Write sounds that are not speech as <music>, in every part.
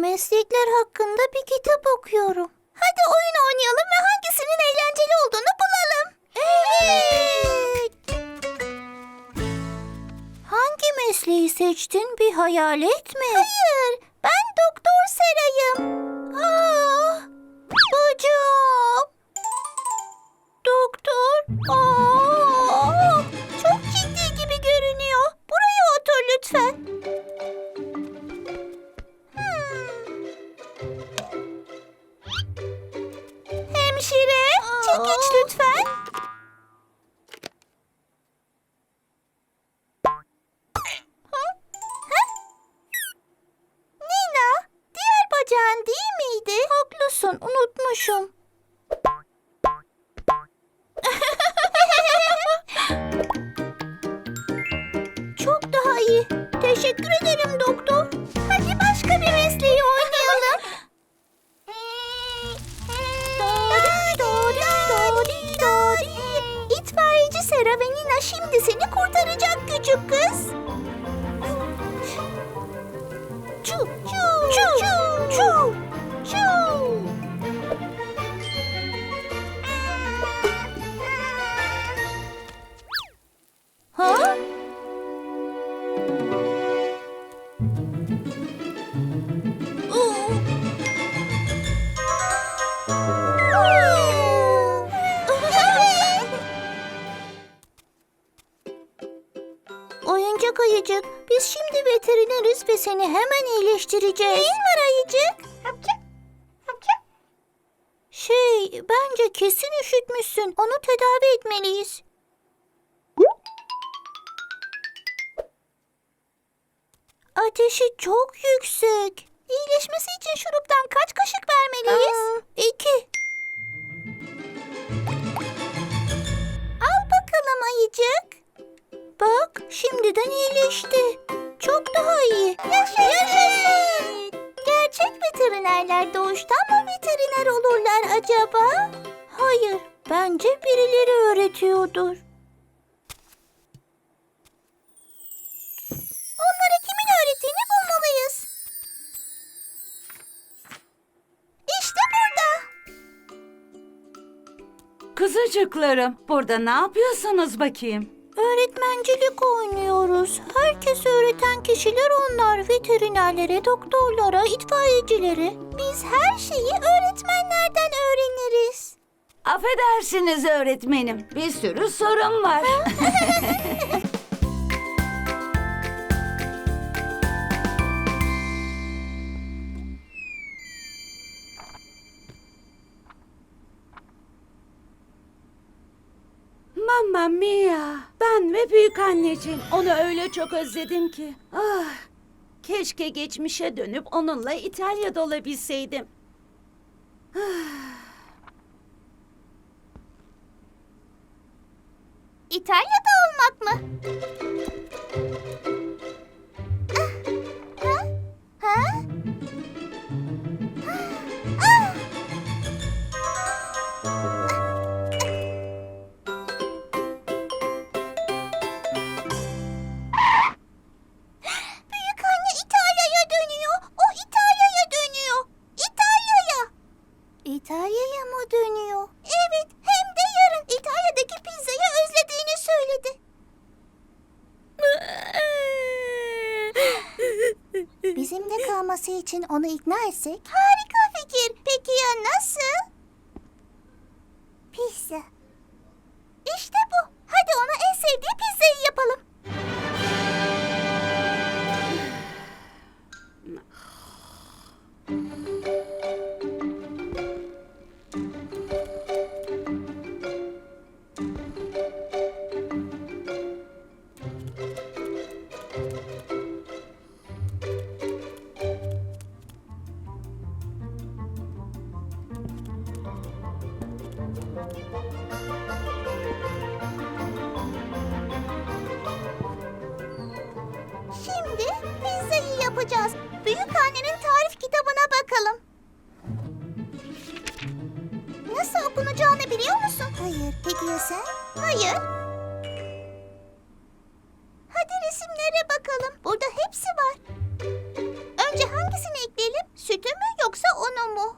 Meslekler hakkında bir kitap okuyorum. Hadi oyun oynayalım ve hangisinin eğlenceli olduğunu bulalım. Evet. Hangi mesleği seçtin? Bir hayalet mi? Hayır, ben Doktor Seray'ım. Aa, bacağım. Doktor. Aa, Hemşire, çekiç lütfen. Ha? Ha? Nina, diğer bacağın değil miydi? Haklısın, unutmuşum. <laughs> Çok daha iyi. Teşekkür ederim doktor. Şimdi seni kurtaracak küçük kız. Çu çu çu çu. Oyuncak ayıcık, biz şimdi veterineriz ve seni hemen iyileştireceğiz. Neyin var ayıcık? Şey, bence kesin üşütmüşsün. Onu tedavi etmeliyiz. Ateşi çok yüksek. Birileri öğretiyordur. Onlara kimin öğrettiğini bulmalıyız. İşte burada. Kızıcıklarım, burada ne yapıyorsunuz bakayım? Öğretmencilik oynuyoruz. Herkes öğreten kişiler onlar. Veterinerlere, doktorlara, itfaiyecilere. Biz her şeyi öğretmenlerden öğreniriz. Affedersiniz öğretmenim, bir sürü sorun var. <laughs> Mamma mia! Ben ve büyük anneciğim. Onu öyle çok özledim ki. Ah! Keşke geçmişe dönüp onunla İtalya'da olabilseydim. İtalya'da olmak mı? Ah, Ha? Ha? Ah! Büyük anne İtalya'ya dönüyor. O İtalya'ya dönüyor. İtalya'ya. İtalya'ya mı dönüyor? Evet, hem de yarın İtalya'daki pizzayı söyledi. <laughs> Bizimle kalması için onu ikna etsek? Şimdi pizzayı yapacağız. Büyük annenin tarif kitabına bakalım. Nasıl okunacağını biliyor musun? Hayır. Peki ya sen? Hayır. Hadi resimlere bakalım. Burada hepsi var. Önce hangisini ekleyelim? Sütü mü yoksa unu mu?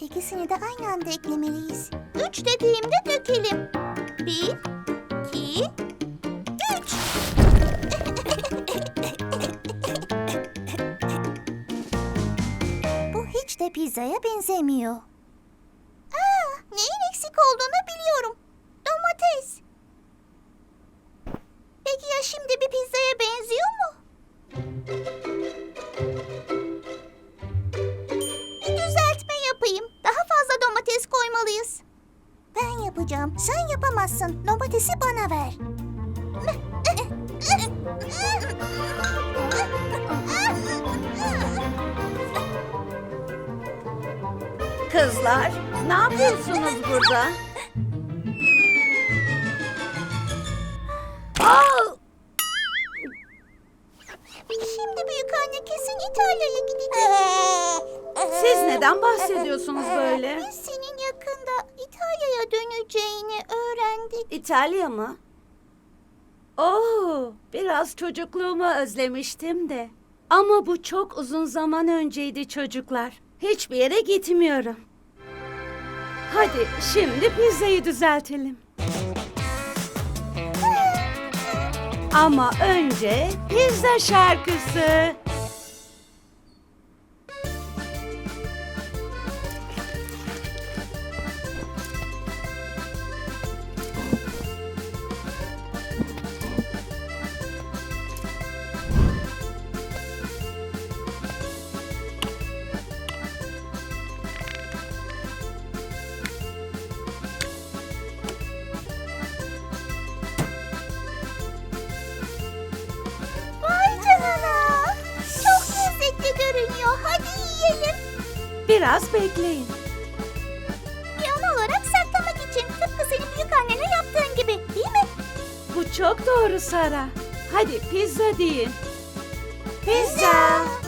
İkisini de aynı anda eklemeli dediğimde dökelim. Bir, iki, üç. Bu hiç de pizzaya benzemiyor. Aa, neyin eksik olduğunu biliyorum. Domates. Peki ya şimdi bir pizzaya yapacağım. Sen yapamazsın. Domatesi bana ver. Kızlar, ne yapıyorsunuz burada? Aa! Şimdi büyük anne kesin İtalya'ya gidecek. Siz neden bahsediyorsunuz böyle? Biz İtalya'ya döneceğini öğrendik. İtalya mı? Oo, biraz çocukluğumu özlemiştim de. Ama bu çok uzun zaman önceydi çocuklar. Hiçbir yere gitmiyorum. Hadi şimdi pizzayı düzeltelim. Ama önce pizza şarkısı. Biraz bekleyin. Bir an olarak saklamak için. Tıpkı senin büyük annene yaptığın gibi değil mi? Bu çok doğru Sara. Hadi pizza deyin. Pizza. Dışarıda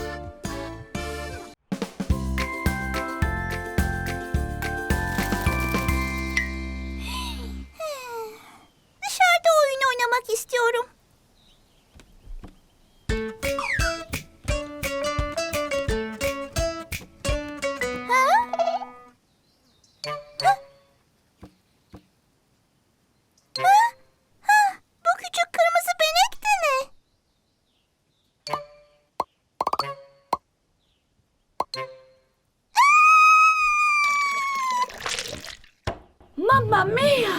Mamma mia!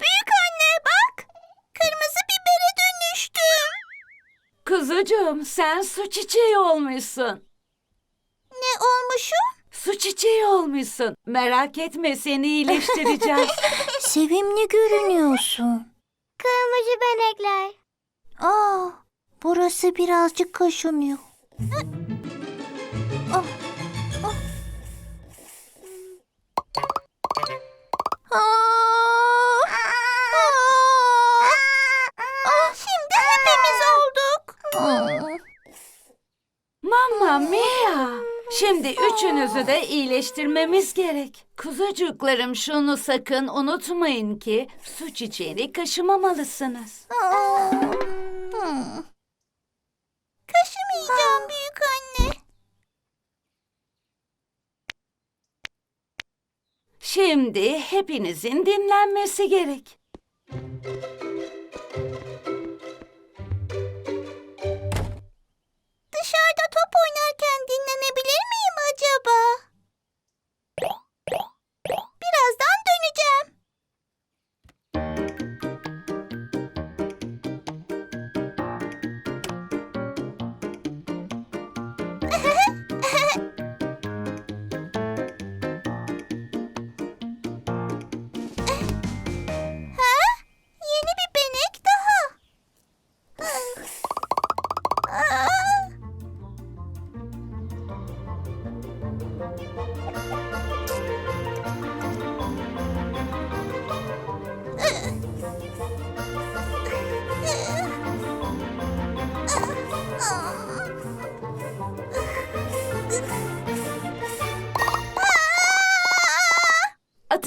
Büyük anne bak. Kırmızı bibere dönüştüm. Kuzucuğum sen su çiçeği olmuşsun. Ne olmuşum? Su çiçeği olmuşsun. Merak etme seni iyileştireceğiz. <laughs> Sevimli görünüyorsun. Kırmızı benekler. Aa, burası birazcık kaşınıyor. Mia! Şimdi üçünüzü de iyileştirmemiz gerek. Kuzucuklarım şunu sakın unutmayın ki su çiçeğini kaşımamalısınız. Hmm. Kaşımayacağım büyük anne. Şimdi hepinizin dinlenmesi gerek.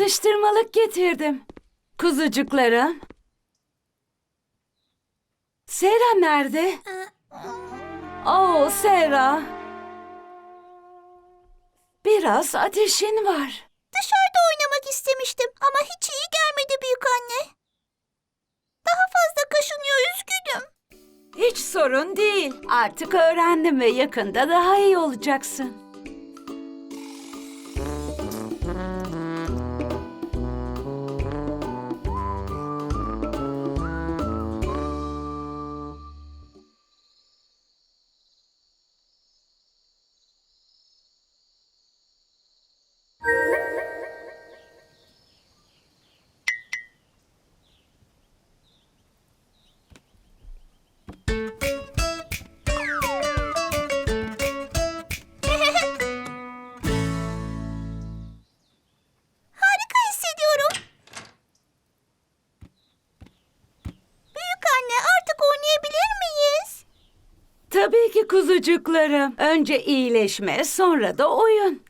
Atıştırmalık getirdim. Kuzucuklarım. Sera nerede? Oo Sera. Biraz ateşin var. Dışarıda oynamak istemiştim ama hiç iyi gelmedi büyük anne. Daha fazla kaşınıyor üzgünüm. Hiç sorun değil. Artık öğrendim ve yakında daha iyi olacaksın. Tabii ki kuzucuklarım. Önce iyileşme, sonra da oyun.